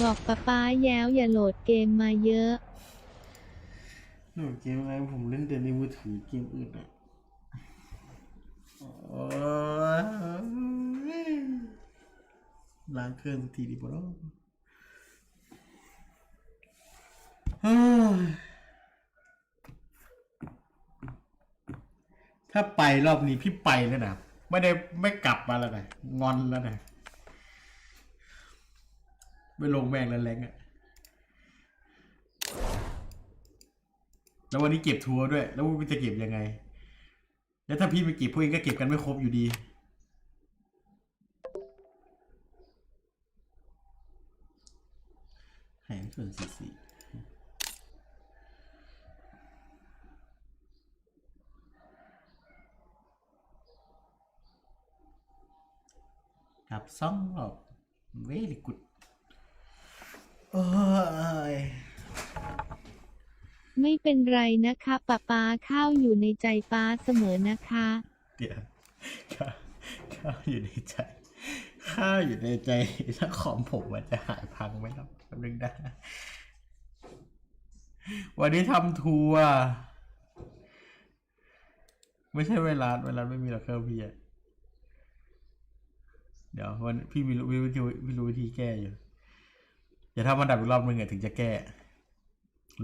บอกป้าป้าแย้วอย่าโหลดเกมมาเยอะ โหลดเกมอะไรผมเล่นแต่ในมือถือเกมอื่นอะโอ้ยล้างเครื่องสักทีดีกว่าเนอะเฮ้ยถ้าไปรอบนี้พี่ไปแล้วนะ ไม่ได้ไม่กลับมาแล้วนะงอนแล้วนะ ไม่ลงแม่งแล้วแรงอะแล้ววันนี้เก็บทัวร์ด้วย แล้วพี่จะเก็บยังไง แล้วถ้าพี่ไม่เก็บพวกเองก็เก็บกันไม่ครบอยู่ดีแหงส่วนสี่สี่กับซ่องหรอกเวลิกุด โอ้ยไม่เป็นไรนะคะป้าป้าข้าวอยู่ในใจป้าเสมอนะคะ เดี๋ยวข้าวข้าวอยู่ในใจ ข้าวอยู่ในใจ ถ้าของผมมันจะหายพังไหมครับแป๊บนึงนะวันนี้ทำทัวร์ไม่ใช่เวลาเวลาไม่มีหรอกเครื่องพี่อะเดี๋ยววันพี่มีรู้มีวิธีมีรู้วิธีแก้อยู่ อย่าถ้ามันดับอีกรอบนึงอะถึงจะแก้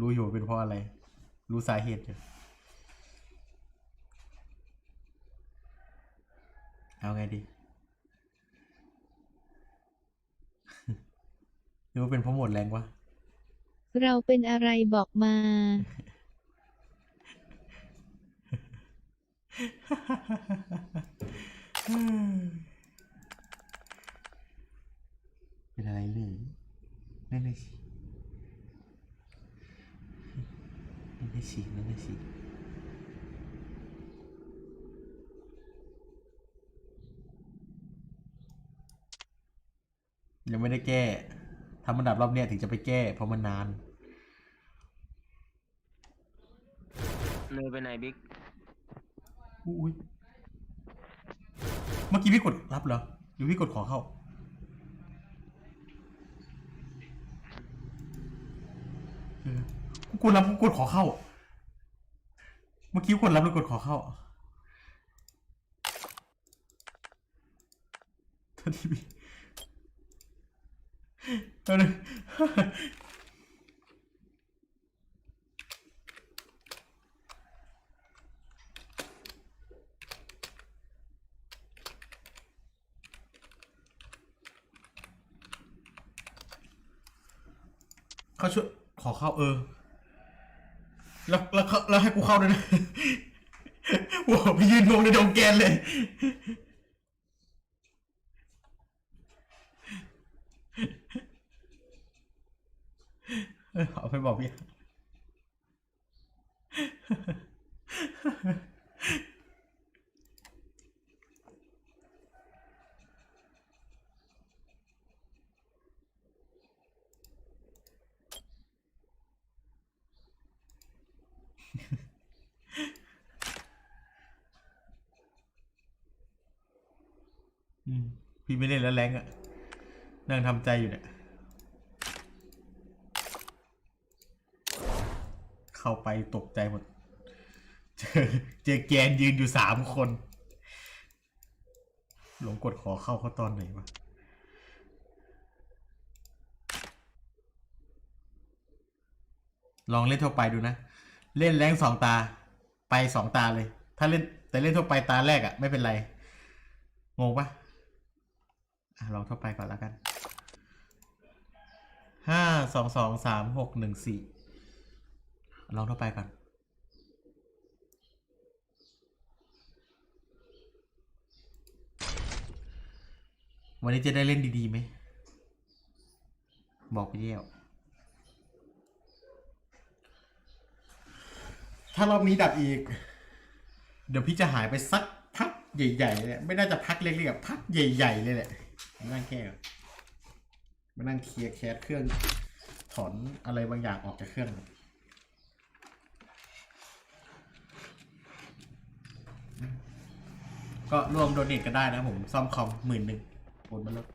รู้อยู่ว่าเป็นเพราะอะไร รู้สาเหตุอยู่เอาไงดีหรือว่าเป็นเพราะหมดแรงวะเราเป็นอะไรบอกมา เป็นอะไรเลย นั่นน่ะสินั่นน่ะสินั่นน่ะสิยังไม่ได้แก้ทำอันดับรอบเนี้ยถึงจะไปแก้ เพราะมันนาน เลยไปไหนบิ๊กอุ้ยเมื่อกี้พี่กดรับเหรอหรือพี่กดขอเข้า ออกูกดรับกูกดขอเข้า เมื่อกี้กดรับหรือกดขอเข้าโทษทีพี่เอาเลยเขาช่วย ขอเข้าเออ แล้วแล้วแล้วให้กูเข้าด้วยนะว้าวไปยืนงงในดงแกนเลย เออเอาไปบอกพี่ อืม พี่ไม่เล่นแล้วแรงอะนั่งทำใจอยู่เนี่ย เข้าไปตกใจหมด เจอเจอแกนยืนอยู่สามคน หลงกดขอเข้าเขาตอนไหนวะลองเล่นทั่วไปดูนะ เล่นแรงสองตา ไปสองตาเลย ถ้าเล่นแต่เล่นทั่วไปตาแรกอะไม่เป็นไร งงปะอะลองทั่วไปก่อนแล้วกันห้าสองสองสามหกหนึ่งสี่ลองทั่วไปก่อนวันนี้จะได้เล่นดีๆไหม บอกไปเยี่ยว ถ้ารอบนี้ดับอีก เดี๋ยวพี่จะหายไปสักพักใหญ่ๆเลยไม่น่าจะพักเล็กๆอะพักใหญ่ๆเลยแหละมานั่งแก้ก่อนมานั่งเคลียร์แคสเครื่อง ถอนอะไรบางอย่างออกจากเครื่องก็รวมโดเนทกันได้นะผม ซ่อมคอมหมื่นหนึ่งโอนมาแล้ว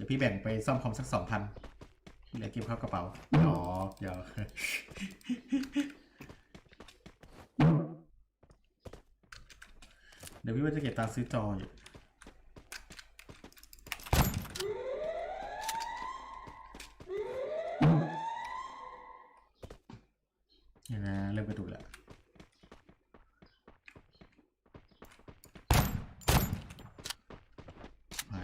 ดี๋ยวพี่แบ่งไปซ่อมคอมสักสองพัน เหลือเก็บเข้ากระเป๋าหยอกหยอกเดี๋ยวพี่ว่าจะเก็บตังค์ซื้อจออยู่เนี่ยนะเริ่มกระตุกแล้ว